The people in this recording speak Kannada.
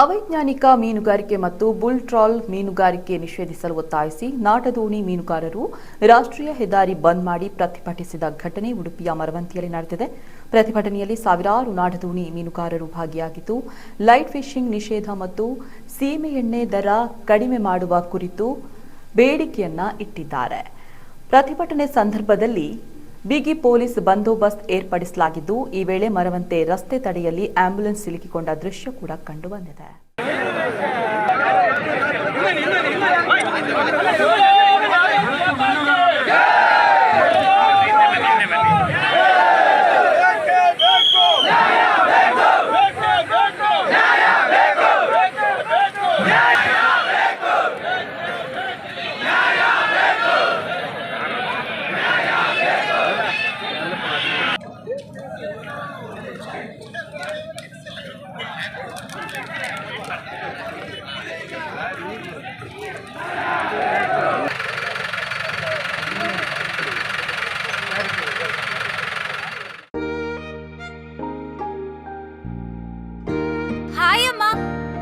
ಅವೈಜ್ಞಾನಿಕ ಮೀನುಗಾರಿಕೆ ಮತ್ತು ಬುಲ್ ಟ್ರಾಲ್ ಮೀನುಗಾರಿಕೆ ನಿಷೇಧಿಸಲು ಒತ್ತಾಯಿಸಿ ನಾಟದೋಣಿ ಮೀನುಗಾರರು ರಾಷ್ಟ್ರೀಯ ಹೆದ್ದಾರಿ ಬಂದ್ ಮಾಡಿ ಪ್ರತಿಭಟಿಸಿದ ಘಟನೆ ಉಡುಪಿಯ ಮರವಂತಿಯಲ್ಲಿ ನಡೆದಿದೆ. ಪ್ರತಿಭಟನೆಯಲ್ಲಿ ಸಾವಿರಾರು ನಾಟದೋಣಿ ಮೀನುಗಾರರು ಭಾಗಿಯಾಗಿದ್ದು, ಲೈಟ್ ಫಿಶಿಂಗ್ ನಿಷೇಧ ಮತ್ತು ಸೀಮೆ ಎಣ್ಣೆ ದರ ಕಡಿಮೆ ಮಾಡುವ ಕುರಿತು ಬೇಡಿಕೆಯನ್ನ ಇಟ್ಟಿದ್ದಾರೆ. ಪ್ರತಿಭಟನೆ ಸಂದರ್ಭದಲ್ಲಿ ಬಿಗಿ ಪೊಲೀಸ್ ಬಂದೋಬಸ್ತ್ ಏರ್ಪಡಿಸಲಾಗಿದ್ದು ಈ ವೇಳೆ ಮರವಂತೆ ರಸ್ತೆ ತಡೆಯಲ್ಲಿ ಆಂಬ್ಯುಲೆನ್ಸ್ ಸಿಲುಕಿಕೊಂಡ ದೃಶ್ಯ ಕೂಡ ಕಂಡುಬಂದಿದೆ